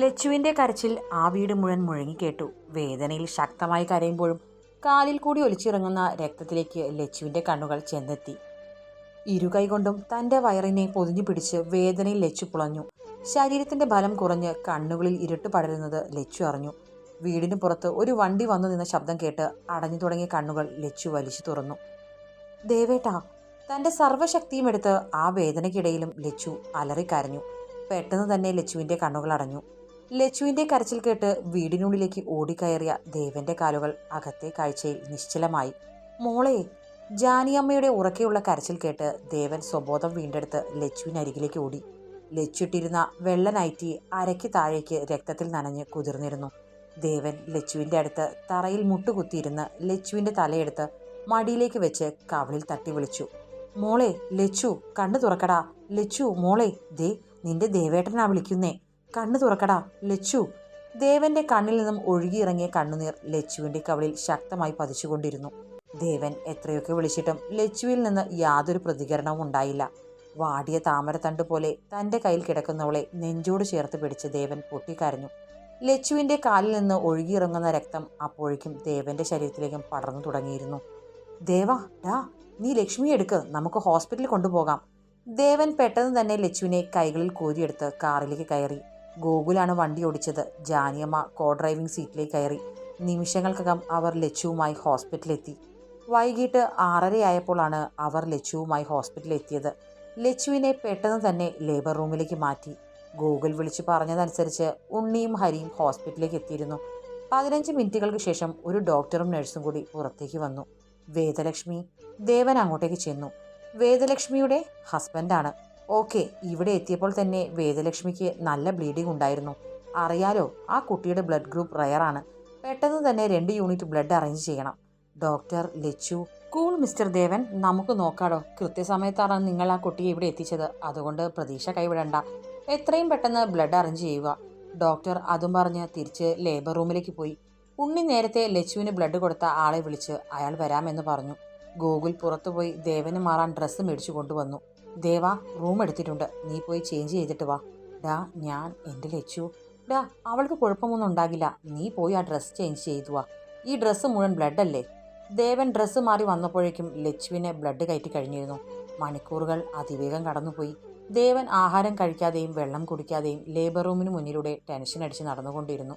ലച്ചുവിന്റെ കരച്ചിൽ ആ വീട് മുഴുവൻ മുഴങ്ങിക്കേട്ടു വേദനയിൽ ശക്തമായി കരയുമ്പോഴും കാലിൽ കൂടി ഒലിച്ചിറങ്ങുന്ന രക്തത്തിലേക്ക് ലച്ചുവിന്റെ കണ്ണുകൾ ചെന്നെത്തി. ഇരുകൈ കൊണ്ടും തന്റെ വയറിനെ പൊതിഞ്ഞു പിടിച്ച് വേദനയിൽ ലച്ചു പുളഞ്ഞു. ശരീരത്തിന്റെ ബലം കുറഞ്ഞ് കണ്ണുകളിൽ ഇരുട്ട് പടരുന്നത് ലച്ചു അറിഞ്ഞു. വീടിന് പുറത്ത് ഒരു വണ്ടി വന്നു നിന്ന ശബ്ദം കേട്ട് അടഞ്ഞു തുടങ്ങിയ കണ്ണുകൾ ലച്ചു വലിച്ചു തുറന്നു. ദേവേട്ടാ തന്റെ സർവശക്തിയും എടുത്ത് ആ വേദനയ്ക്കിടയിലും ലച്ചു അലറിക്കരഞ്ഞു. പെട്ടെന്ന് തന്നെ ലച്ചുവിന്റെ കണ്ണുകൾ അടഞ്ഞു. ലച്ചുവിന്റെ കരച്ചിൽ കേട്ട് വീടിനുള്ളിലേക്ക് ഓടിക്കയറിയ ദേവന്റെ കാലുകൾ അകത്തെ കാഴ്ചയിൽ നിശ്ചലമായി. മോളെ ജാനിയമ്മയുടെ ഉറക്കെയുള്ള കരച്ചിൽ കേട്ട് ദേവൻ സ്വബോധം വീണ്ടെടുത്ത് ലച്ചുവിനരികിലേക്ക് ഓടി. ലച്ചിട്ടിരുന്ന വെള്ള നൈറ്റി അരയ്ക്ക് താഴേക്ക് രക്തത്തിൽ നനഞ്ഞ് കുതിർന്നിരുന്നു. ദേവൻ ലച്ചുവിന്റെ അടുത്ത് തറയിൽ മുട്ടുകുത്തിയിരുന്ന് ലച്ചുവിന്റെ തലയെടുത്ത് മടിയിലേക്ക് വെച്ച് കവളിൽ തട്ടി വിളിച്ചു. മോളെ ലച്ചു കണ്ണു തുറക്കടാ. ലച്ചു മോളെ ദേ നിന്റെ ദേവേട്ടനാ വിളിക്കുന്നേ. കണ്ണു തുറക്കടാ ലച്ചു. ദേവന്റെ കണ്ണിൽ നിന്നും ഒഴുകിയിറങ്ങിയ കണ്ണുനീർ ലച്ചുവിന്റെ കവളിൽ ശക്തമായി പതിച്ചുകൊണ്ടിരുന്നു. ദേവൻ എത്രയൊക്കെ വിളിച്ചിട്ടും ലച്ചുവിൽ നിന്ന് യാതൊരു പ്രതികരണവും ഉണ്ടായില്ല. വാടിയ താമരത്തണ്ട് പോലെ തന്റെ കയ്യിൽ കിടക്കുന്നവളെ നെഞ്ചോട് ചേർത്ത് പിടിച്ച് ദേവൻ പൊട്ടിക്കരഞ്ഞു. ലച്ചുവിന്റെ കാലിൽ നിന്ന് ഒഴുകിയിറങ്ങുന്ന രക്തം അപ്പോഴേക്കും ദേവന്റെ ശരീരത്തിലേക്കും പടർന്നു തുടങ്ങിയിരുന്നു. ദേവ ഡാ നീ ലക്ഷ്മി എടുക്ക് നമുക്ക് ഹോസ്പിറ്റലിൽ കൊണ്ടുപോകാം. ദേവൻ പെട്ടെന്ന് തന്നെ ലച്ചുവിനെ കൈകളിൽ കോരിയെടുത്ത് കാറിലേക്ക് കയറി. ഗോകുലാണ് വണ്ടി ഓടിച്ചത്. ജാനിയമ്മ കോ ഡ്രൈവിംഗ് സീറ്റിലേക്ക് കയറി. നിമിഷങ്ങൾക്കകം അവർ ലച്ചുവുമായി ഹോസ്പിറ്റലിലെത്തി. വൈകിട്ട് ആറരയായപ്പോഴാണ് അവർ ലച്ചുവുമായി ഹോസ്പിറ്റലിൽ എത്തിയത് ലച്ചുവിനെ പെട്ടെന്ന് തന്നെ ലേബർ റൂമിലേക്ക് മാറ്റി. ഗൂഗിൾ വിളിച്ചു പറഞ്ഞതനുസരിച്ച് ഉണ്ണിയും ഹരിയും ഹോസ്പിറ്റലിലേക്ക് എത്തിയിരുന്നു. പതിനഞ്ച് മിനിറ്റുകൾക്ക് ശേഷം ഒരു ഡോക്ടറും നഴ്സും കൂടി പുറത്തേക്ക് വന്നു. വേദലക്ഷ്മി ദേവൻ അങ്ങോട്ടേക്ക് ചെന്നു. വേദലക്ഷ്മിയുടെ ഹസ്ബൻഡാണ്. ഓക്കെ ഇവിടെ എത്തിയപ്പോൾ തന്നെ വേദലക്ഷ്മിക്ക് നല്ല ബ്ലീഡിംഗ് ഉണ്ടായിരുന്നു. അറിയാലോ ആ കുട്ടിയുടെ ബ്ലഡ് ഗ്രൂപ്പ് റയറാണ് പെട്ടെന്ന് തന്നെ രണ്ട് യൂണിറ്റ് ബ്ലഡ് അറേഞ്ച് ചെയ്യണം. Doctor Lachu cool mister Devan നമുക്ക് നോക്കാടോ കൃത്യസമയത്താണ് നിങ്ങൾ ആ കുട്ടിയെ ഇവിടെ എത്തിച്ചത്. അതുകൊണ്ട് പ്രതീക്ഷ കൈവിടണ്ട. എത്രയും പെട്ടെന്ന് ബ്ലഡ് അറേഞ്ച് ചെയ്യുക. ഡോക്ടർ അതും പറഞ്ഞ് തിരിച്ച് ലേബർ റൂമിലേക്ക് പോയി. ഉണ്ണി നേരത്തെ ലച്ചുവിന് ബ്ലഡ് കൊടുത്ത ആളെ വിളിച്ച് അയാൾ വരാമെന്ന് പറഞ്ഞു. ഗോകുൽ പുറത്തുപോയി ദേവന് മാറാൻ ഡ്രസ്സ് മേടിച്ചു കൊണ്ടുവന്നു. ദേവ റൂം എടുത്തിട്ടുണ്ട്. നീ പോയി ചേഞ്ച് ചെയ്തിട്ട് വാ. ഡാ ഞാൻ എന്റെ ലച്ചു. ഡാ അവൾക്ക് കുഴപ്പമൊന്നും ഉണ്ടാകില്ല. നീ പോയി ആ ഡ്രസ്സ് ചേഞ്ച് ചെയ്തു വാ. ഈ ഡ്രസ്സ് മുഴുവൻ ബ്ലഡ് അല്ലേ? ദേവൻ ഡ്രസ്സ് മാറി വന്നപ്പോഴേക്കും ലച്ചുവിനെ ബ്ലഡ് കയറ്റി കഴിഞ്ഞിരുന്നു. മണിക്കൂറുകൾ അതിവേഗം കടന്നുപോയി. ദേവൻ ആഹാരം കഴിക്കാതെയും വെള്ളം കുടിക്കാതെയും ലേബർ റൂമിന് മുന്നിലൂടെ ടെൻഷൻ അടിച്ച് നടന്നുകൊണ്ടിരുന്നു.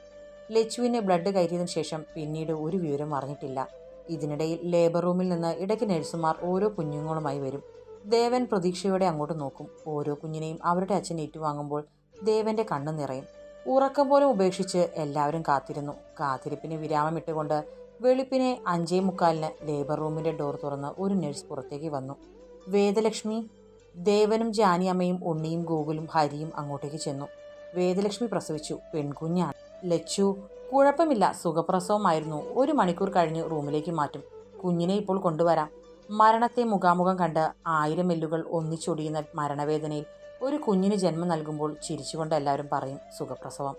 ലച്ചുവിനെ ബ്ലഡ് കയറ്റിയതിനു ശേഷം പിന്നീട് ഒരു വിവരം അറിഞ്ഞിട്ടില്ല. ഇതിനിടയിൽ ലേബർ റൂമിൽ നിന്ന് ഇടയ്ക്ക് നഴ്സുമാർ ഓരോ കുഞ്ഞുങ്ങളുമായി വരും. ദേവൻ പ്രതീക്ഷയോടെ അങ്ങോട്ട് നോക്കും. ഓരോ കുഞ്ഞിനെയും അവരുടെ അച്ഛൻ ഏറ്റുവാങ്ങുമ്പോൾ ദേവന്റെ കണ്ണു നിറയും. ഉറക്കം പോലും ഉപേക്ഷിച്ച് എല്ലാവരും കാത്തിരുന്നു. കാത്തിരിപ്പിന് വിരാമമിട്ടുകൊണ്ട് വെളുപ്പിനെ അഞ്ചേ മുക്കാലിന് ലേബർ റൂമിന്റെ ഡോർ തുറന്ന് ഒരു നഴ്സ് പുറത്തേക്ക് വന്നു. വേദലക്ഷ്മി ദേവനും ജാനിയമ്മയും ഉണ്ണിയും ഗോകുലും ഹരിയും അങ്ങോട്ടേക്ക് ചെന്നു. വേദലക്ഷ്മി പ്രസവിച്ചു. പെൺകുഞ്ഞാണ്. ലച്ചു കുഴപ്പമില്ല. സുഖപ്രസവമായിരുന്നു. ഒരു മണിക്കൂർ കഴിഞ്ഞ് റൂമിലേക്ക് മാറ്റും. കുഞ്ഞിനെ ഇപ്പോൾ കൊണ്ടുവരാം. മരണത്തെ മുഖാമുഖം കണ്ട് ആയിരം എല്ലുകൾ ഒന്നിച്ചൊടിയുന്ന മരണവേദനയിൽ ഒരു കുഞ്ഞിന് ജന്മം നൽകുമ്പോൾ ചിരിച്ചുകൊണ്ട് എല്ലാവരും പറയും സുഖപ്രസവം.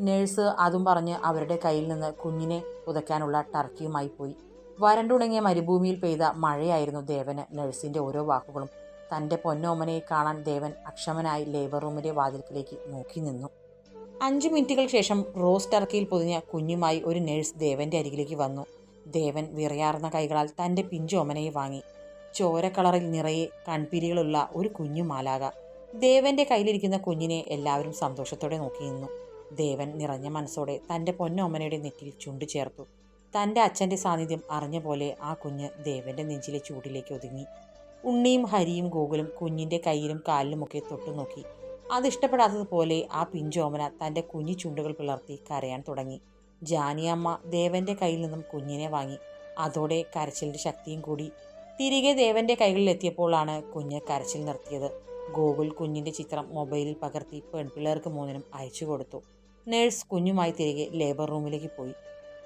നഴ്സ് അതും പറഞ്ഞ് അവരുടെ കയ്യിൽ നിന്ന് കുഞ്ഞിനെ പുതയ്ക്കാനുള്ള ടർക്കിയുമായി പോയി. വരണ്ടുണങ്ങിയ മരുഭൂമിയിൽ പെയ്ത മഴയായിരുന്നു ദേവന് നഴ്സിന്റെ ഓരോ വാക്കുകളും. തന്റെ പൊന്നോമനയെ കാണാൻ ദേവൻ അക്ഷമനായി ലേബർ റൂമിന്റെ വാതിൽക്കിലേക്ക് നോക്കി നിന്നു. അഞ്ചു മിനിറ്റുകൾ ശേഷം റോസ് ടർക്കിയിൽ പൊതിഞ്ഞ കുഞ്ഞുമായി ഒരു നഴ്സ് ദേവന്റെ അരികിലേക്ക് വന്നു. ദേവൻ വിറയാർന്ന കൈകളാൽ തന്റെ പിഞ്ചു ഒമനയെ വാങ്ങി. ചോരക്കളറിൽ കളറിൽ നിറയെ കൺപിരികളുള്ള ഒരു കുഞ്ഞു മാലാക ദേവന്റെ കയ്യിലിരിക്കുന്ന കുഞ്ഞിനെ എല്ലാവരും സന്തോഷത്തോടെ നോക്കി നിന്നു. ദേവൻ നിറഞ്ഞ മനസ്സോടെ തന്റെ പൊന്നൊമനയുടെ നെറ്റിയിൽ ചുണ്ടു ചേർത്തു. തന്റെ അച്ഛന്റെ സാന്നിധ്യം അറിഞ്ഞ പോലെ ആ കുഞ്ഞ് ദേവന്റെ നെഞ്ചിലെ ചൂടിലേക്ക് ഒതുങ്ങി. ഉണ്ണിയും ഹരിയും ഗോകുലും കുഞ്ഞിന്റെ കയ്യിലും കാലിലുമൊക്കെ തൊട്ടു നോക്കി. അതിഷ്ടപ്പെടാത്തതുപോലെ ആ പിഞ്ചോമന തന്റെ കുഞ്ഞു ചുണ്ടുകൾ പിളർത്തി കരയാൻ തുടങ്ങി. ജാനിയമ്മ ദേവന്റെ കയ്യിൽ നിന്നും കുഞ്ഞിനെ വാങ്ങി. അതോടെ കരച്ചിലിന്റെ ശക്തിയും കൂടി. തിരികെ ദേവന്റെ കൈകളിൽ എത്തിയപ്പോഴാണ് കുഞ്ഞ് കരച്ചിൽ നിർത്തിയത്. ഗോകുൽ കുഞ്ഞിന്റെ ചിത്രം മൊബൈലിൽ പകർത്തി പെൺപിള്ളേർക്ക് മൂന്നിനും അയച്ചു കൊടുത്തു. നേഴ്സ് കുഞ്ഞുമായി തിരികെ ലേബർ റൂമിലേക്ക് പോയി.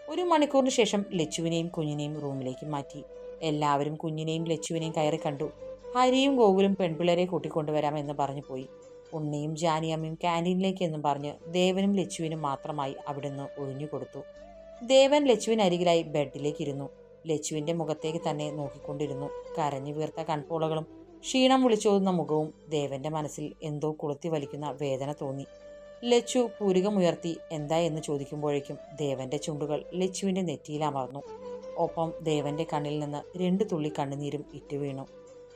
ഒരു മണിക്കൂറിന് ശേഷം ലച്ചുവിനെയും കുഞ്ഞിനെയും റൂമിലേക്ക് മാറ്റി. എല്ലാവരും കുഞ്ഞിനെയും ലച്ചുവിനെയും കയറി കണ്ടു. ഹരിയും ഗോകുലും പെൺപിള്ളേരെ കൂട്ടിക്കൊണ്ടുവരാമെന്ന് പറഞ്ഞു പോയി. ഉണ്ണിയും ജാനിയമ്മയും ക്യാന്റീനിലേക്ക് എന്നും പറഞ്ഞ് ദേവനും ലച്ചുവിനും മാത്രമായി അവിടുന്ന് ഒഴിഞ്ഞു കൊടുത്തു. ദേവൻ ലച്ചുവിനരികിലായി ബെഡിലേക്ക് ഇരുന്നു ലച്ചുവിന്റെ മുഖത്തേക്ക് തന്നെ നോക്കിക്കൊണ്ടിരുന്നു. കരഞ്ഞു വീർത്ത കൺപോളകളും ക്ഷീണം വിളിച്ചോതുന്ന മുഖവും ദേവന്റെ മനസ്സിൽ എന്തോ കൊളുത്തി വലിക്കുന്ന വേദന തോന്നി. ലച്ചു പൂരികമുയർത്തി എന്താ എന്ന് ചോദിക്കുമ്പോഴേക്കും ദേവന്റെ ചുണ്ടുകൾ ലച്ചുവിന്റെ നെറ്റിയിൽ അമർന്നു. ഒപ്പം ദേവന്റെ കണ്ണിൽ നിന്ന് രണ്ട് തുള്ളി കണ്ണുനീരും ഇറ്റുവീണു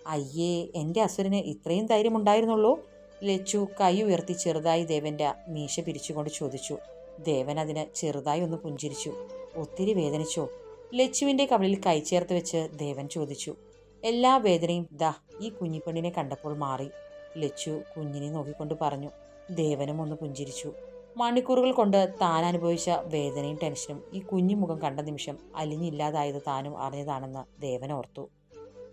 അയ്യേ എന്റെ അസുരന് ഇത്രയും ധൈര്യമുണ്ടായിരുന്നുള്ളൂ? ലച്ചു കൈ ഉയർത്തി ചെറുതായി ദേവന്റെ മീശ പിരിച്ചുകൊണ്ട് ചോദിച്ചു. ദേവൻ അതിന് ചെറുതായി ഒന്ന് പുഞ്ചിരിച്ചു. ഒത്തിരി വേദനിച്ചോ? ലച്ചുവിന്റെ കവളിൽ കൈ ചേർത്ത് വെച്ച് ദേവൻ ചോദിച്ചു. എല്ലാ വേദനയും ദാ ഈ കുഞ്ഞിപ്പെണ്ണിനെ കണ്ടപ്പോൾ മാറി. ലച്ചു കുഞ്ഞിനെ നോക്കിക്കൊണ്ട് പറഞ്ഞു. ദേവനും ഒന്ന് പുഞ്ചിരിച്ചു. മണിക്കൂറുകൾ കൊണ്ട് താൻ അനുഭവിച്ച വേദനയും ടെൻഷനും ഈ കുഞ്ഞു മുഖം കണ്ട നിമിഷം അലിഞ്ഞില്ലാതായത് താനും അറിഞ്ഞതാണെന്ന് ദേവൻ ഓർത്തു.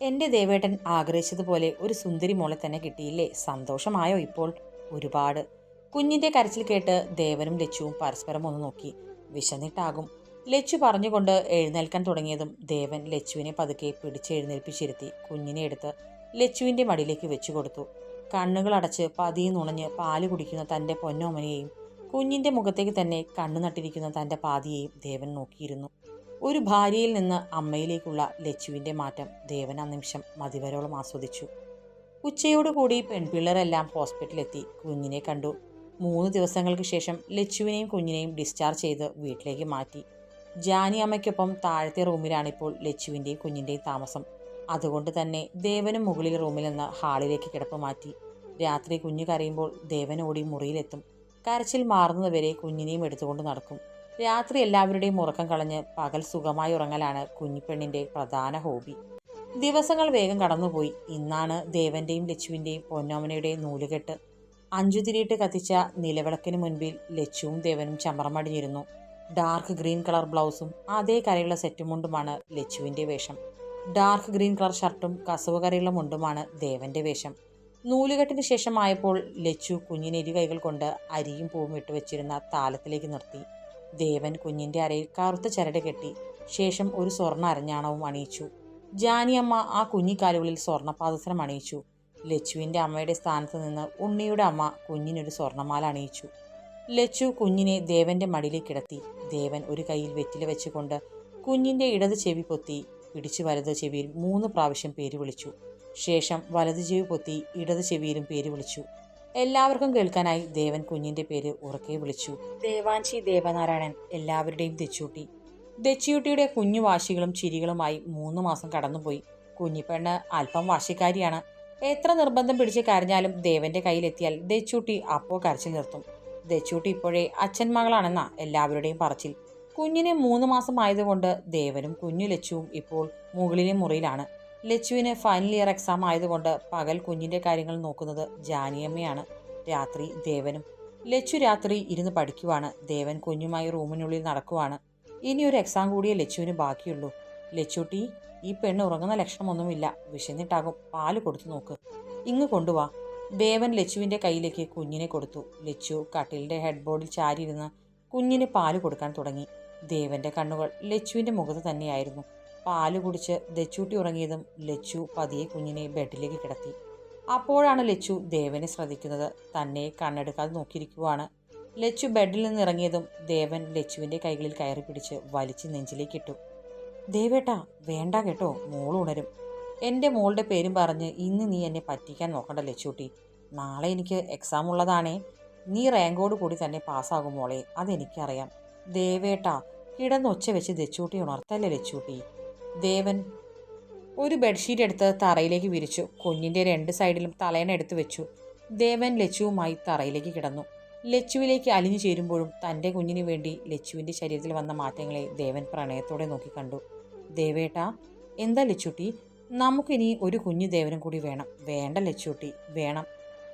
എന്റെ ദേവേട്ടൻ ആഗ്രഹിച്ചതുപോലെ ഒരു സുന്ദരി മോളെ തന്നെ കിട്ടിയില്ലേ? സന്തോഷമായോ ഇപ്പോൾ? ഒരുപാട്. കുഞ്ഞിന്റെ കരച്ചിൽ കേട്ട് ദേവനും ലച്ചുവും പരസ്പരം ഒന്ന് നോക്കി. വിശന്നിട്ടാകും. ലച്ചു പറഞ്ഞുകൊണ്ട് എഴുന്നേൽക്കാൻ തുടങ്ങിയതും ദേവൻ ലച്ചുവിനെ പതുക്കെ പിടിച്ചെഴുന്നേൽപ്പിച്ചിരുത്തി കുഞ്ഞിനെ എടുത്ത് ലച്ചുവിന്റെ മടിയിലേക്ക് വെച്ചു കൊടുത്തു. കണ്ണുകളടച്ച് പതിയെ നുണഞ്ഞ് പാൽ കുടിക്കുന്ന തന്റെ പൊന്നോമനയെയും കുഞ്ഞിന്റെ മുഖത്തേക്ക് തന്നെ കണ്ണു നട്ടിരിക്കുന്ന തന്റെ പാതിയെയും ദേവൻ നോക്കിയിരുന്നു. ഒരു ഭാര്യയിൽ നിന്ന് അമ്മയിലേക്കുള്ള ലച്ചുവിന്റെ മാറ്റം ദേവൻ ആ നിമിഷം മതിവരോളം ആസ്വദിച്ചു. ഉച്ചയോടുകൂടി പെൺപിള്ളേരെല്ലാം ഹോസ്പിറ്റലിലെത്തി കുഞ്ഞിനെ കണ്ടു. മൂന്ന് ദിവസങ്ങൾക്ക് ശേഷം ലച്ചുവിനെയും കുഞ്ഞിനെയും ഡിസ്ചാർജ് ചെയ്ത് വീട്ടിലേക്ക് മാറ്റി. ജാനി അമ്മയ്ക്കൊപ്പം താഴത്തെ റൂമിലാണിപ്പോൾ ലച്ചുവിന്റെയും കുഞ്ഞിന്റെയും താമസം. അതുകൊണ്ട് തന്നെ ദേവനും മുകളിൽ റൂമിൽ നിന്ന് ഹാളിലേക്ക് കിടപ്പ് മാറ്റി. രാത്രി കുഞ്ഞു കരയുമ്പോൾ ദേവൻ ഓടി മുറിയിലെത്തും. കരച്ചിൽ മാറുന്നതുവരെ കുഞ്ഞിനെയും എടുത്തുകൊണ്ട് നടക്കും. രാത്രി എല്ലാവരുടെയും ഉറക്കം കളഞ്ഞ് പകൽ സുഖമായി ഉറങ്ങലാണ് കുഞ്ഞിപ്പെണ്ണിന്റെ പ്രധാന ഹോബി. ദിവസങ്ങൾ വേഗം കടന്നുപോയി. ഇന്നാണ് ദേവന്റെയും ലച്ചുവിന്റെയും പൊന്നോമനയുടെയും നൂലുകെട്ട്. അഞ്ചു തിരിയിട്ട് കത്തിച്ച നിലവിളക്കിന് മുൻപിൽ ലച്ചുവും ദേവനും ചമറമടിഞ്ഞിരുന്നു. ഡാർക്ക് ഗ്രീൻ കളർ ബ്ലൗസും അതേ കരയുള്ള സെറ്റും മുണ്ടുമാണ് ലച്ചുവിന്റെ വേഷം. ഡാർക്ക് ഗ്രീൻ കളർ ഷർട്ടും കസവ് കരയുള്ള മുണ്ടുമാണ് ദേവന്റെ വേഷം. നൂലുകെട്ടിന് ശേഷമായപ്പോൾ ലച്ചു കുഞ്ഞിനെരി കൈകൾ കൊണ്ട് അരിയും പൂവും ഇട്ട് വെച്ചിരുന്ന താലത്തിലേക്ക് നിർത്തി. ദേവൻ കുഞ്ഞിന്റെ അരയിൽ കറുത്ത ചരട് കെട്ടി ശേഷം ഒരു സ്വർണ അരഞ്ഞാണവും അണിയിച്ചു. ജാനിയമ്മ ആ കുഞ്ഞിക്കാലുകളിൽ സ്വർണപാദസരം അണിയിച്ചു. ലച്ചുവിന്റെ അമ്മയുടെ സ്ഥാനത്ത് നിന്ന് ഉണ്ണിയുടെ അമ്മ കുഞ്ഞിനൊരു സ്വർണമാല അണിയിച്ചു. ലച്ചു കുഞ്ഞിനെ ദേവന്റെ മടിയിലേക്ക് കിടത്തി. ദേവൻ ഒരു കൈയിൽ വെറ്റില വെച്ചുകൊണ്ട് കുഞ്ഞിന്റെ ഇടത് ചെവി പൊത്തി പിടിച്ചു വലത് ചെവിയിൽ മൂന്ന് പ്രാവശ്യം പേര് വിളിച്ചു. ശേഷം വലത് ചെവി പൊത്തി ഇടത് ചെവിയിലും പേര് വിളിച്ചു. എല്ലാവർക്കും കേൾക്കാനായി ദേവൻ കുഞ്ഞിന്റെ പേര് ഉറക്കെ വിളിച്ചു. ദേവാൻശി ദേവനാരായണൻ എല്ലാവരുടെയും തെച്ചൂട്ടി ദച്ചിയൂട്ടിയുടെ കുഞ്ഞു വാശികളും ചിരികളുമായി മൂന്ന് മാസം കടന്നുപോയി. കുഞ്ഞിപ്പെണ്ണ് അല്പം വാശിക്കാരിയാണ്. എത്ര നിർബന്ധം പിടിച്ച് കരഞ്ഞാലും ദേവന്റെ കയ്യിലെത്തിയാൽ ദച്ചൂട്ടി അപ്പോ കരച്ചിൽ നിർത്തും. ദച്ചൂട്ടി ഇപ്പോഴേ അച്ഛൻ മകളാണെന്ന എല്ലാവരുടെയും പറച്ചിൽ. കുഞ്ഞിന് മൂന്ന് മാസം ആയതുകൊണ്ട് ദേവനും കുഞ്ഞു ലച്ചുവും ഇപ്പോൾ മുകളിലെ മുറിയിലാണ്. ലച്ചുവിന് ഫൈനൽ ഇയർ എക്സാം ആയതുകൊണ്ട് പകൽ കുഞ്ഞിന്റെ കാര്യങ്ങൾ നോക്കുന്നത് ജാനിയമ്മയാണ്. രാത്രി ദേവനും ലച്ചു രാത്രി ഇരുന്ന് പഠിക്കുവാണ്. ദേവൻ കുഞ്ഞുമായി റൂമിനുള്ളിൽ നടക്കുവാണ്. ഒരു എക്സാം കൂടിയേ ലച്ചുവിന് ബാക്കിയുള്ളൂ. ലച്ചുട്ടി ഈ പെണ്ണ് ഉറങ്ങുന്ന ലക്ഷണമൊന്നുമില്ല. വിശന്നിട്ടാകും പാൽ കൊടുത്തു നോക്ക്. ഇങ്ങ് കൊണ്ടുവാ. ദേവൻ ലച്ചുവിന്റെ കയ്യിലേക്ക് കുഞ്ഞിനെ കൊടുത്തു. ലച്ചു കട്ടിലിന്റെ ഹെഡ് ബോർഡിൽ ചാരിയിരുന്ന് കുഞ്ഞിന് പാൽ കൊടുക്കാൻ തുടങ്ങി. ദേവന്റെ കണ്ണുകൾ ലച്ചുവിന്റെ മുഖത്ത് തന്നെയായിരുന്നു. പാൽ കുടിച്ച് ദച്ചൂട്ടി ഉറങ്ങിയതും ലച്ചു പതിയെ കുഞ്ഞിനെ ബെഡിലേക്ക് കിടത്തി. അപ്പോഴാണ് ലച്ചു ദേവനെ ശ്രദ്ധിക്കുന്നത്. തന്നെ കണ്ണെടുക്കാതെ നോക്കിയിരിക്കുവാണ്. ലച്ചു ബെഡിൽ നിന്ന് ഇറങ്ങിയതും ദേവൻ ലച്ചുവിന്റെ കൈകളിൽ കയറി പിടിച്ച് വലിച്ച് നെഞ്ചിലേക്കിട്ടു ദേവേട്ടാ വേണ്ട കേട്ടോ മോൾ ഉണരും. എന്റെ മോളുടെ പേരും പറഞ്ഞ് ഇന്ന് നീ എന്നെ പറ്റിക്കാൻ നോക്കണ്ട ലച്ചൂട്ടി. നാളെ എനിക്ക് എക്സാം ഉള്ളതാണേ. നീ റാങ്കോട് കൂടി തന്നെ പാസ്സാകും മോളെ അതെനിക്കറിയാം. ദേവേട്ടാ കിടന്നൊച്ച വെച്ച് ദച്ചൂട്ടി ഉണർത്തല്ലേ ലച്ചൂട്ടി? ദേവൻ ഒരു ബെഡ്ഷീറ്റ് എടുത്ത് തറയിലേക്ക് വിരിച്ചു. കുഞ്ഞിന്റെ രണ്ട് സൈഡിലും തലേണ എടുത്തു വെച്ചു. ദേവൻ ലച്ചുവുമായി തറയിലേക്ക് കിടന്നു. ലച്ചുവിലേക്ക് അലിഞ്ഞു ചേരുമ്പോഴും തന്റെ കുഞ്ഞിന് വേണ്ടി ലച്ചുവിന്റെ ശരീരത്തിൽ വന്ന മാറ്റങ്ങളെ ദേവൻ പ്രണയത്തോടെ നോക്കി കണ്ടു. ദേവേട്ട എന്താ ലച്ചുട്ടി? നമുക്കിനി ഒരു കുഞ്ഞു ദേവനും കൂടി വേണം. വേണ്ട ലച്ചുട്ടി വേണം.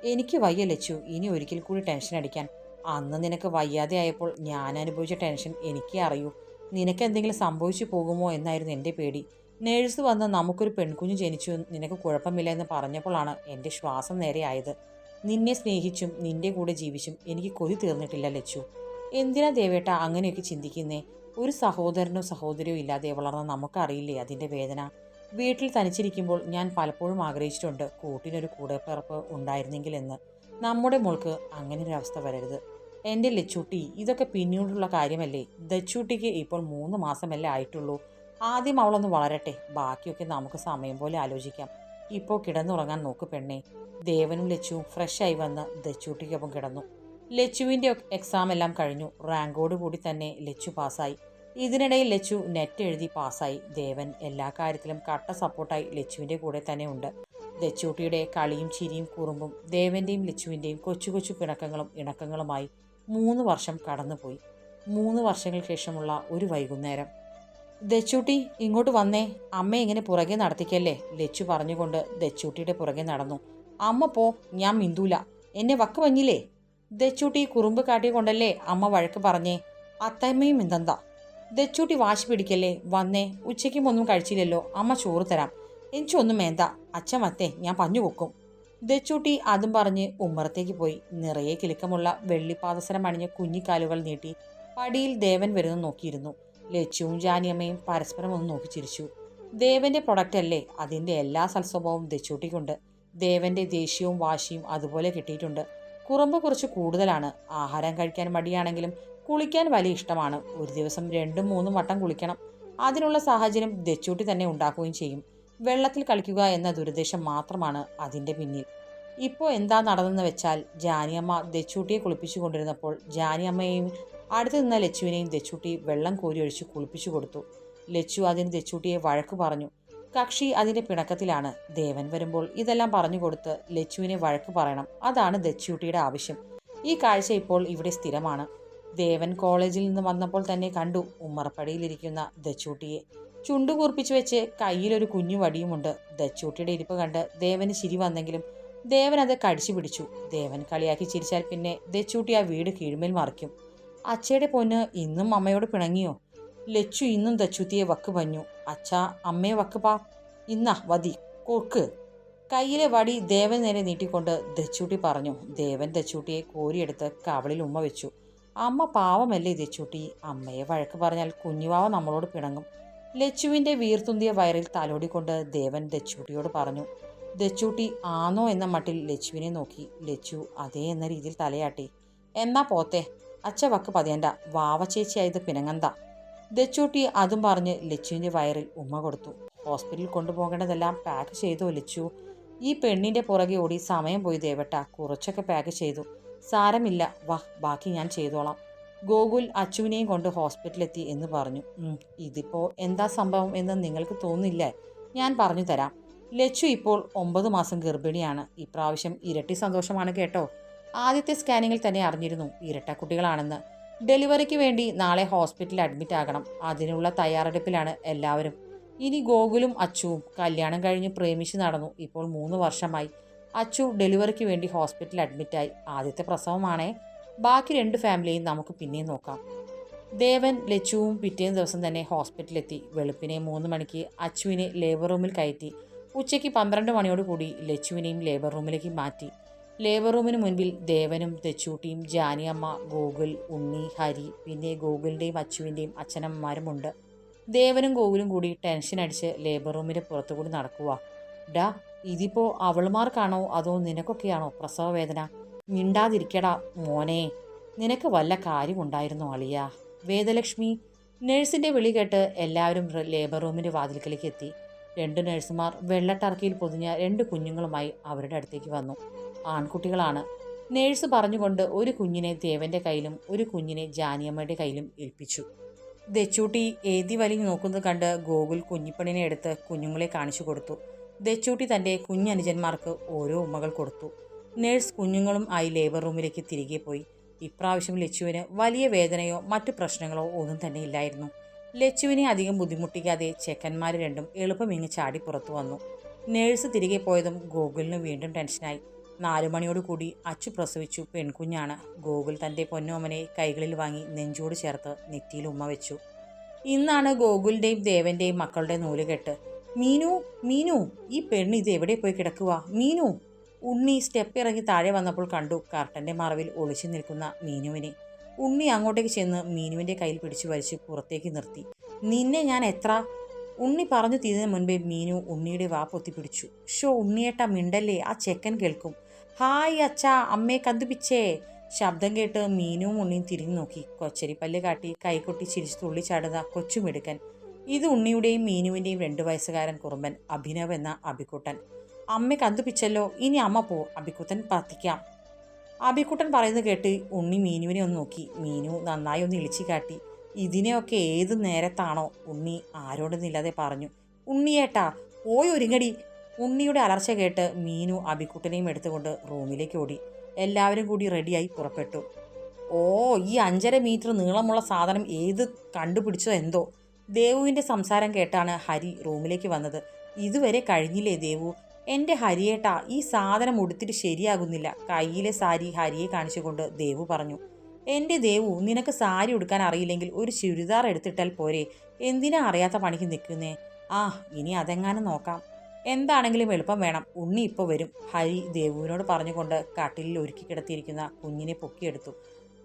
എനിക്ക് വയ്യ ലച്ചു ഇനി ഒരിക്കൽ കൂടി ടെൻഷൻ അടിക്കാൻ. അന്ന് നിനക്ക് വയ്യാതെ ആയപ്പോൾ ഞാൻ അനുഭവിച്ച ടെൻഷൻ എനിക്കേ അറിയൂ. നിനക്ക് എന്തെങ്കിലും സംഭവിച്ചു പോകുമോ എന്നായിരുന്നു എന്റെ പേടി. നേഴ്സ് വന്ന് നമുക്കൊരു പെൺകുഞ്ഞ് ജനിച്ചു നിനക്ക് കുഴപ്പമില്ല എന്ന് പറഞ്ഞപ്പോഴാണ് എന്റെ ശ്വാസം നേരെയായത് നിന്നെ സ്നേഹിച്ചും നിന്റെ കൂടെ ജീവിച്ചും എനിക്ക് കൊതി തീർന്നിട്ടില്ല ലച്ചു. എന്തിനാ ദേവേട്ട അങ്ങനെയൊക്കെ ചിന്തിക്കുന്നേ? ഒരു സഹോദരനോ സഹോദരിയോ ഇല്ലാതെ വളർന്ന നമുക്കറിയില്ലേ അതിന്റെ വേദന? വീട്ടിൽ തനിച്ചിരിക്കുമ്പോൾ ഞാൻ പലപ്പോഴും ആഗ്രഹിച്ചിട്ടുണ്ട് കൂട്ടിനൊരു കൂടെപ്പിറപ്പ് ഉണ്ടായിരുന്നെങ്കിൽ എന്ന് നമ്മുടെ മോൾക്ക് അങ്ങനെ ഒരു അവസ്ഥ വരരുത്. എന്റെ ലച്ചൂട്ടി ഇതൊക്കെ പിന്നീടുള്ള കാര്യമല്ലേ? ദച്ചൂട്ടിക്ക് ഇപ്പോൾ മൂന്ന് മാസമല്ലേ ആയിട്ടുള്ളൂ. ആദ്യം അവളൊന്ന് വളരട്ടെ. ബാക്കിയൊക്കെ നമുക്ക് സമയം പോലെ ആലോചിക്കാം. ഇപ്പോൾ കിടന്നുറങ്ങാൻ നോക്ക് പെണ്ണേ. ദേവനും ലച്ചുവും ഫ്രഷായി വന്ന് ദച്ചൂട്ടിക്കൊപ്പം കിടന്നു. ലച്ചുവിന്റെ എക്സാം എല്ലാം കഴിഞ്ഞു. റാങ്കോട് കൂടി തന്നെ ലച്ചു പാസ്സായി. ഇതിനിടയിൽ ലച്ചു നെറ്റ് എഴുതി പാസ്സായി. ദേവൻ എല്ലാ കാര്യത്തിലും കട്ട സപ്പോർട്ടായി ലച്ചുവിന്റെ കൂടെ തന്നെ ഉണ്ട്. ദച്ചൂട്ടിയുടെ കളിയും ചിരിയും കുറുമ്പും ദേവന്റെയും ലച്ചുവിന്റെയും കൊച്ചു കൊച്ചു പിണക്കങ്ങളും ഇണക്കങ്ങളുമായി മൂന്ന് വർഷം കടന്നുപോയി. മൂന്ന് വർഷങ്ങൾക്ക് ശേഷമുള്ള ഒരു വൈകുന്നേരം. ദച്ചൂട്ടി ഇങ്ങോട്ട് വന്നേ. അമ്മ ഇങ്ങനെ പുറകെ നടത്തിക്കല്ലേ? ലച്ചു പറഞ്ഞുകൊണ്ട് ദച്ചൂട്ടിയുടെ പുറകെ നടന്നു. അമ്മ പോ. ഞാൻ മിന്ദൂല എന്നെ വക്ക് വഞ്ഞില്ലേ ദച്ചൂട്ടി കുറുമ്പ് കാട്ടിക്കൊണ്ടല്ലേ അമ്മ വഴക്ക് പറഞ്ഞേ? അത്തമ്മയും എന്തെന്താ ദച്ചൂട്ടി വാശി പിടിക്കല്ലേ? വന്നേ. ഉച്ചയ്ക്കും ഒന്നും കഴിച്ചില്ലല്ലോ. അമ്മ ചോറ് തരാം. എനിക്കൊന്നും വേണ്ട. അച്ഛൻ വത്തേ ഞാൻ പഞ്ഞു കൊക്കും ദച്ചൂട്ടി അതും പറഞ്ഞ് ഉമ്മറത്തേക്ക് പോയി. നിറയെ കിലുക്കമുള്ള വെള്ളിപ്പാദസരം അണിഞ്ഞ കുഞ്ഞിക്കാലുകൾ നീട്ടി പടിയിൽ ദേവൻ വരുന്നു നോക്കിയിരുന്നു. ലച്ചുവും ജാനിയമ്മയും പരസ്പരം ഒന്ന് നോക്കി ചിരിച്ചു. ദേവന്റെ പ്രൊഡക്റ്റ് അല്ലേ? അതിന്റെ എല്ലാ സൽസ്വഭാവവും ദച്ചൂട്ടിക്കുണ്ട്. ദേവന്റെ ദേഷ്യവും വാശിയും അതുപോലെ കിട്ടിയിട്ടുണ്ട്. കുറുമ്പ് കുറച്ച് കൂടുതലാണ്. ആഹാരം കഴിക്കാൻ മടിയാണെങ്കിലും കുളിക്കാൻ വലിയ ഇഷ്ടമാണ്. ഒരു ദിവസം രണ്ടും മൂന്നും വട്ടം കുളിക്കണം. അതിനുള്ള സാഹചര്യം ദച്ചൂട്ടി തന്നെ ഉണ്ടാക്കുകയും ചെയ്യും. വെള്ളത്തിൽ കളിക്കുക എന്ന ദുരുദ്ദേശം മാത്രമാണ് അതിന്റെ പിന്നിൽ. ഇപ്പോൾ എന്താ നടന്നെന്ന് വെച്ചാൽ ജാനിയമ്മ ദച്ചൂട്ടിയെ കുളിപ്പിച്ചു കൊണ്ടിരുന്നപ്പോൾ ജാനിയമ്മയെയും അടുത്ത് നിന്ന ലച്ചുവിനെയും ദച്ചൂട്ടി വെള്ളം കോരിയൊഴിച്ച് കുളിപ്പിച്ചു കൊടുത്തു. ലച്ചു അതിന് ദച്ചൂട്ടിയെ വഴക്ക് പറഞ്ഞു. കക്ഷി അതിന്റെ പിണക്കത്തിലാണ്. ദേവൻ വരുമ്പോൾ ഇതെല്ലാം പറഞ്ഞു കൊടുത്ത് ലച്ചുവിനെ വഴക്ക് പറയണം. അതാണ് ദച്ചൂട്ടിയുടെ ആവശ്യം. ഈ കാഴ്ച ഇപ്പോൾ ഇവിടെ സ്ഥിരമാണ്. ദേവൻ കോളേജിൽ നിന്ന് വന്നപ്പോൾ തന്നെ കണ്ടു ഉമ്മറപ്പടിയിലിരിക്കുന്ന ദച്ചൂട്ടിയെ. ചുണ്ടു കൂർപ്പിച്ചു വെച്ച് കയ്യിലൊരു കുഞ്ഞു വടിയുമുണ്ട്. ദച്ചൂട്ടിയുടെ ഇരിപ്പ് കണ്ട് ദേവന് ചിരി വന്നെങ്കിലും ദേവൻ അത് കടിച്ചു പിടിച്ചു. ദേവൻ കളിയാക്കി ചിരിച്ചാൽ പിന്നെ ദച്ചൂട്ടി ആ വീട് കീഴ്മേൽ മറിക്കും. അച്ഛയുടെ പൊന്ന് ഇന്നും അമ്മയോട് പിണങ്ങിയോ? ലച്ചു ഇന്നും ദച്ചുത്തിയെ വക്ക് പഞ്ഞു. അച്ഛ അമ്മയെ വക്ക് പാ. ഇന്നാ വതി കൊക്ക്. കയ്യിലെ വടി ദേവൻ നേരെ നീട്ടിക്കൊണ്ട് ദച്ചൂട്ടി പറഞ്ഞു. ദേവൻ ദച്ചൂട്ടിയെ കോരിയെടുത്ത് കവളിൽ ഉമ്മ വെച്ചു. അമ്മ പാവമല്ലേ ദച്ചൂട്ടി? അമ്മയെ വഴക്ക് പറഞ്ഞാൽ കുഞ്ഞുവാവ നമ്മളോട് പിണങ്ങും. ലച്ചുവിന്റെ വീർത്തുന്തിയ വയറിൽ തലോടിക്കൊണ്ട് ദേവൻ ദച്ചൂട്ടിയോട് പറഞ്ഞു ദച്ചൂട്ടി ആണോ എന്ന മട്ടിൽ ലച്ചുവിനെ നോക്കി. ലച്ചു അതേ എന്ന രീതിയിൽ തലയാട്ടി. എന്നാ പോത്തെ അച്ഛ വക്ക് പതിയണ്ട. വാവ ചേച്ചിയായത് പിണങ്ങന്ത ദച്ചൂട്ടി അതും പറഞ്ഞ് ലച്ചുവിന്റെ വയറിൽ ഉമ്മ കൊടുത്തു. ഹോസ്പിറ്റലിൽ കൊണ്ടുപോകേണ്ടതെല്ലാം പാക്ക് ചെയ്തു ലച്ചു. ഈ പെണ്ണിന്റെ പുറകെ ഓടി സമയം പോയി ദേവട്ട കുറച്ചൊക്കെ പാക്ക് ചെയ്തു. സാരമില്ല വാ ബാക്കി ഞാൻ ചെയ്തോളാം. ഗോകുൽ അച്ചുവിനെയും കൊണ്ട് ഹോസ്പിറ്റലിലെത്തി എന്ന് പറഞ്ഞു. ഇതിപ്പോൾ ഇതിപ്പോ എന്താ സംഭവം എന്ന് നിങ്ങൾക്ക് തോന്നില്ലേ ഞാൻ പറഞ്ഞു തരാം. ലച്ചു ഇപ്പോൾ ഒമ്പത് മാസം ഗർഭിണിയാണ്. ഇപ്രാവശ്യം ഇരട്ടി സന്തോഷമാണ് കേട്ടോ. ആദ്യത്തെ സ്കാനിങ്ങിൽ തന്നെ അറിഞ്ഞിരുന്നു ഇരട്ട കുട്ടികളാണെന്ന്. ഡെലിവറിക്ക് വേണ്ടി നാളെ ഹോസ്പിറ്റലിൽ അഡ്മിറ്റ് ആകണം. അതിനുള്ള തയ്യാറെടുപ്പിലാണ് എല്ലാവരും. ഇനി ഗോകുലും അച്ചുവും കല്യാണം കഴിഞ്ഞ് പ്രേമിച്ച് നടന്നു. ഇപ്പോൾ മൂന്ന് വർഷമായി. അച്ചു ഡെലിവറിക്ക് വേണ്ടി ഹോസ്പിറ്റലിൽ അഡ്മിറ്റായി. ആദ്യത്തെ പ്രസവമാണേ. ബാക്കി രണ്ട് ഫാമിലിയും നമുക്ക് പിന്നെയും നോക്കാം. ദേവൻ ലച്ചുവും പിറ്റേന്ന് ദിവസം തന്നെ ഹോസ്പിറ്റലിലെത്തി. വെളുപ്പിനെ മൂന്ന് മണിക്ക് അച്ചുവിനെ ലേബർ റൂമിൽ കയറ്റി. ഉച്ചയ്ക്ക് പന്ത്രണ്ട് മണിയോട് കൂടി ലച്ചുവിനെയും ലേബർ റൂമിലേക്ക് മാറ്റി. ലേബർ റൂമിന് മുൻപിൽ ദേവനും തെച്ചൂട്ടിയും ജാനിയമ്മ ഗോകുൽ ഉണ്ണി ഹരി പിന്നെ ഗോകുലിന്റെയും അച്ചുവിന്റെയും അച്ഛനമ്മമാരുമുണ്ട് ദേവനും ഗോകുലും കൂടി ടെൻഷൻ അടിച്ച് ലേബർ റൂമിന്റെ പുറത്തുകൂടി നടക്കുക ഡാ ഇതിപ്പോൾ അവളുമാർക്കാണോ അതോ നിനക്കൊക്കെയാണോ പ്രസവ വേദന മിണ്ടാതിരിക്കടാ മോനെ. നിനക്ക് വല്ല കാര്യമുണ്ടായിരുന്നു അളിയ? വേദലക്ഷ്മി നഴ്സിന്റെ വിളി കേട്ട് എല്ലാവരും ലേബർ റൂമിന്റെ വാതിൽക്കലേക്ക് എത്തി. രണ്ട് നഴ്സുമാർ വെള്ളട്ടർക്കിയിൽ പൊതിഞ്ഞ രണ്ട് കുഞ്ഞുങ്ങളുമായി അവരുടെ അടുത്തേക്ക് വന്നു. ആൺകുട്ടികളാണ്. നേഴ്സ് പറഞ്ഞുകൊണ്ട് ഒരു കുഞ്ഞിനെ ദേവന്റെ കയ്യിലും ഒരു കുഞ്ഞിനെ ജാനിയമ്മയുടെ കയ്യിലും ഏൽപ്പിച്ചു. ദച്ചൂട്ടി ഏതി വലിഞ്ഞു നോക്കുന്നത് കണ്ട് ഗോകുൽ കുഞ്ഞിപ്പണിനെ എടുത്ത് കുഞ്ഞുങ്ങളെ കാണിച്ചു കൊടുത്തു. ദച്ചൂട്ടി തന്റെ കുഞ്ഞനുജന്മാർക്ക് ഓരോ ഉമ്മകൾ കൊടുത്തു. നേഴ്സ് കുഞ്ഞുങ്ങളും ആയി ലേബർ റൂമിലേക്ക് തിരികെ പോയി. ഇപ്രാവശ്യം ലച്ചുവിന് വലിയ വേദനയോ മറ്റു പ്രശ്നങ്ങളോ ഒന്നും തന്നെ ഇല്ലായിരുന്നു. ലച്ചുവിനെ അധികം ബുദ്ധിമുട്ടിക്കാതെ ചെക്കന്മാർ രണ്ടും എളുപ്പം ചാടി പുറത്തു വന്നു. നേഴ്സ് തിരികെ പോയതും ഗോകുലിന് വീണ്ടും ടെൻഷനായി. നാലു മണിയോട് കൂടി അച്ചു പ്രസവിച്ചു പെൺകുഞ്ഞാണ്. ഗോകുൽ തന്റെ പൊന്നോമനെ കൈകളിൽ വാങ്ങി നെഞ്ചോട് ചേർത്ത് നെറ്റിയിൽ ഉമ്മ വെച്ചു. ഇന്നാണ് ഗോകുലിന്റെയും ദേവന്റെയും മക്കളുടെ നൂലുകെട്ട് മീനു മീനു ഈ പെണ്ണ് ഇത് എവിടെ പോയി കിടക്കുക മീനു ഉണ്ണി സ്റ്റെപ്പ് ഇറങ്ങി താഴെ വന്നപ്പോൾ കണ്ടു കർട്ടന്റെ മറവിൽ ഒളിച്ചു നിൽക്കുന്ന മീനുവിനെ. ഉണ്ണി അങ്ങോട്ടേക്ക് ചെന്ന് മീനുവിന്റെ കയ്യിൽ പിടിച്ചു വലിച്ച് പുറത്തേക്ക് നിർത്തി. നിന്നെ ഞാൻ എത്ര? ഉണ്ണി പറഞ്ഞു തീരുന്നതിന് മുൻപേ മീനു ഉണ്ണിയുടെ വാ പൊത്തിപ്പിടിച്ചു ഷോ ഉണ്ണിയേട്ട മിണ്ടല്ലേ? ആ ചെക്കൻ കേൾക്കും. ഹായ് അച്ഛാ അമ്മയെ കന്തുപിച്ചേ. ശബ്ദം കേട്ട് മീനുവും ഉണ്ണിയും തിരിഞ്ഞു നോക്കി. കൊച്ചരിപ്പല്ല് കാട്ടി കൈകൊട്ടി ചിരിച്ചു തുള്ളിച്ചാടുന്ന കൊച്ചുമിടുക്കൻ. ഇത് ഉണ്ണിയുടെയും മീനുവിന്റെയും രണ്ടു വയസ്സുകാരൻ കുറുമ്പൻ അഭിനവ് എന്ന അഭിക്കുട്ടൻ അമ്മ കന്തുപിച്ചല്ലോ ഇനി അമ്മ പോ അബിക്കുട്ടൻ പ്രാർത്ഥിക്കാം. അബിക്കുട്ടൻ പറയുന്നത് കേട്ട് ഉണ്ണി മീനുവിനെ ഒന്ന് നോക്കി. മീനു നന്നായി ഒന്ന് ഇളിച്ചു കാട്ടി. ഇതിനെയൊക്കെ ഏത് നേരത്താണോ? ഉണ്ണി ആരോടൊന്നില്ലാതെ പറഞ്ഞു. ഉണ്ണിയേട്ടാ പോയി ഒരുങ്ങടി. ഉണ്ണിയുടെ അലർച്ച കേട്ട് മീനു അബിക്കുട്ടനെയും എടുത്തുകൊണ്ട് റൂമിലേക്ക് ഓടി. എല്ലാവരും കൂടി റെഡിയായി പുറപ്പെട്ടു. ഓ ഈ അഞ്ചര മീറ്റർ നീളമുള്ള സാധനം ഏത് കണ്ടുപിടിച്ചോ എന്തോ. ദേവുവിന്റെ സംസാരം കേട്ടാണ് ഹരി റൂമിലേക്ക് വന്നത്. ഇതുവരെ കഴിഞ്ഞില്ലേ ദേവു? എന്റെ ഹരിയേട്ടാ ഈ സാധനം ഉടുത്തിട്ട് ശരിയാകുന്നില്ല. കയ്യിലെ സാരി ഹരിയെ കാണിച്ചുകൊണ്ട് ദേവു പറഞ്ഞു എന്റെ ദേവു നിനക്ക് സാരി ഉടുക്കാൻ അറിയില്ലെങ്കിൽ ഒരു ചുരിദാർ എടുത്തിട്ടാൽ പോരെ. എന്തിനാ അറിയാത്ത പണിക്ക് നിൽക്കുന്നേ? ആ ഇനി അതെങ്ങാനും നോക്കാം. എന്താണെങ്കിലും എളുപ്പം വേണം. ഉണ്ണി ഇപ്പോൾ വരും. ഹരി ദേവുവിനോട് പറഞ്ഞുകൊണ്ട് കട്ടിലിൽ ഒരുക്കി കിടത്തിയിരിക്കുന്ന കുഞ്ഞിനെ പൊക്കിയെടുത്തു.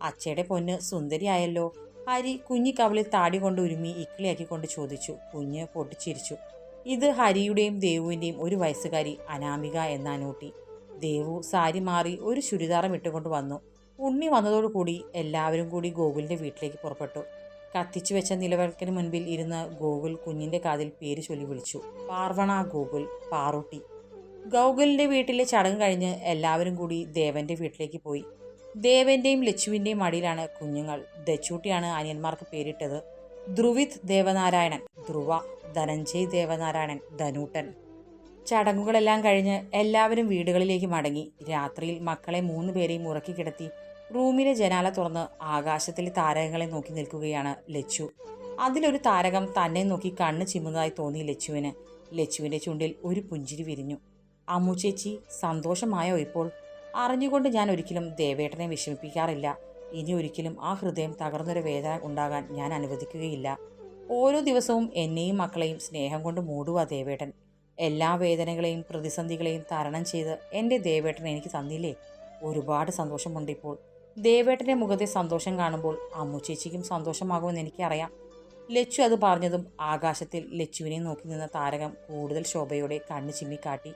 അച്ചയുടെ പൊന്ന് സുന്ദരിയായല്ലോ. ഹരി കുഞ്ഞിക്കവളിൽ കവിളിൽ താടി കൊണ്ട് ഉരുമി ഇക്കിളിയാക്കിക്കൊണ്ട് ചോദിച്ചു. കുഞ്ഞ് പൊട്ടിച്ചിരിച്ചു. ഇത് ഹരിയുടെയും ദേവുവിന്റെയും ഒരു വയസ്സുകാരി അനാമിക എന്ന അനൂട്ടി. ദേവു സാരി മാറി ഒരു ചുരിദാറും ഇട്ടുകൊണ്ട് വന്നു. ഉണ്ണി വന്നതോടുകൂടി എല്ലാവരും കൂടി ഗോകുലിന്റെ വീട്ടിലേക്ക് പുറപ്പെട്ടു. കത്തിച്ചു വെച്ച നിലവിളക്കിന് മുൻപിൽ ഇരുന്ന് ഗോകുൽ കുഞ്ഞിന്റെ കാതിൽ പേര് ചൊല്ലി വിളിച്ചു. പാർവണ ഗോകുൽ പാറുട്ടി. ഗോകുലിന്റെ വീട്ടിലെ ചടങ്ങ് കഴിഞ്ഞ് എല്ലാവരും കൂടി ദേവന്റെ വീട്ടിലേക്ക് പോയി. ദേവന്റെയും ലച്ചുവിന്റെയും മടിയിലാണ് കുഞ്ഞുങ്ങൾ. ദച്ചൂട്ടിയാണ് അനിയന്മാർക്ക് പേരിട്ടത്. ധ്രുവിത് ദേവനാരായണൻ ധ്രുവ ധനഞ്ജയ് ദേവനാരായണൻ ധനൂട്ടൻ. ചടങ്ങുകളെല്ലാം കഴിഞ്ഞ് എല്ലാവരും വീടുകളിലേക്ക് മടങ്ങി. രാത്രിയിൽ മക്കളെ മൂന്ന് പേരെയും ഉറക്കി കിടത്തി റൂമിലെ ജനാല തുറന്ന് ആകാശത്തിലെ താരകങ്ങളെ നോക്കി നിൽക്കുകയാണ് ലച്ചു. അതിലൊരു താരകം തന്നെ നോക്കി കണ്ണ് ചിമ്മുന്നതായി തോന്നി ലച്ചുവിന്. ലച്ചുവിന്റെ ചുണ്ടിൽ ഒരു പുഞ്ചിരി വിരിഞ്ഞു. അമ്മു ചേച്ചി സന്തോഷമായോ ഇപ്പോൾ? അറിഞ്ഞുകൊണ്ട് ഞാൻ ഒരിക്കലും ദേവേട്ടനെ വിഷമിപ്പിക്കാറില്ല. ഇനി ഒരിക്കലും ആ ഹൃദയം തകർന്നൊരു വേദന ഉണ്ടാകാൻ ഞാൻ അനുവദിക്കുകയില്ല. ഓരോ ദിവസവും എന്നെയും മക്കളെയും സ്നേഹം കൊണ്ട് മൂടുക ദേവേട്ടൻ. എല്ലാ വേദനകളെയും പ്രതിസന്ധികളെയും തരണം ചെയ്ത് എന്റെ ദേവേട്ടൻ എനിക്ക് തന്നില്ലേ? ഒരുപാട് സന്തോഷമുണ്ട് ഇപ്പോൾ. ദേവേട്ടന്റെ മുഖത്തെ സന്തോഷം കാണുമ്പോൾ അമ്മു ചേച്ചിക്കും സന്തോഷമാകുമെന്ന് എനിക്കറിയാം. ലച്ചു അത് പറഞ്ഞതും ആകാശത്തിൽ ലച്ചുവിനെ നോക്കി നിന്ന താരകം കൂടുതൽ ശോഭയോടെ കണ്ണ് ചിമ്മിക്കാട്ടി.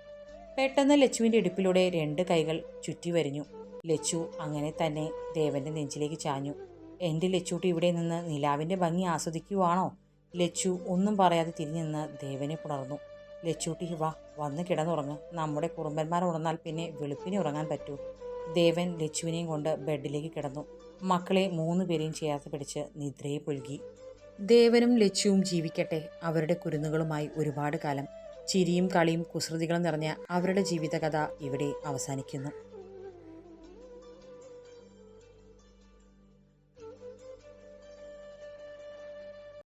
പെട്ടെന്ന് ലച്ചുവിന്റെ ഇടുപ്പിലൂടെ രണ്ട് കൈകൾ ചുറ്റി വരിഞ്ഞു. ലച്ചു അങ്ങനെ തന്നെ ദേവന്റെ നെഞ്ചിലേക്ക് ചാഞ്ഞു. എന്റെ ലച്ചൂട്ടി ഇവിടെ നിന്ന് നിലാവിന്റെ ഭംഗി ആസ്വദിക്കുവാണോ? ലച്ചു ഒന്നും പറയാതെ തിരിഞ്ഞു നിന്ന് ദേവനെ പുണർന്നു. ലച്ചൂട്ടി വാ വന്ന് കിടന്നുറങ്ങ്. നമ്മുടെ കുറുമ്പന്മാർ ഉണർന്നാൽ പിന്നെ വെളുപ്പിനെ ഉറങ്ങാൻ പറ്റൂ. ദേവൻ ലച്ചുവിനെയും കൊണ്ട് ബെഡിലേക്ക് കിടന്നു. മക്കളെ മൂന്ന് പേരെയും ചേർത്ത് പിടിച്ച് നിദ്രയെ പുഴുകി. ദേവനും ലച്ചുവും ജീവിക്കട്ടെ അവരുടെ കുരുന്നുകളുമായി ഒരുപാട് കാലം. ചിരിയും കളിയും കുസൃതികളും നിറഞ്ഞ അവരുടെ ജീവിതകഥ ഇവിടെ അവസാനിക്കുന്നു.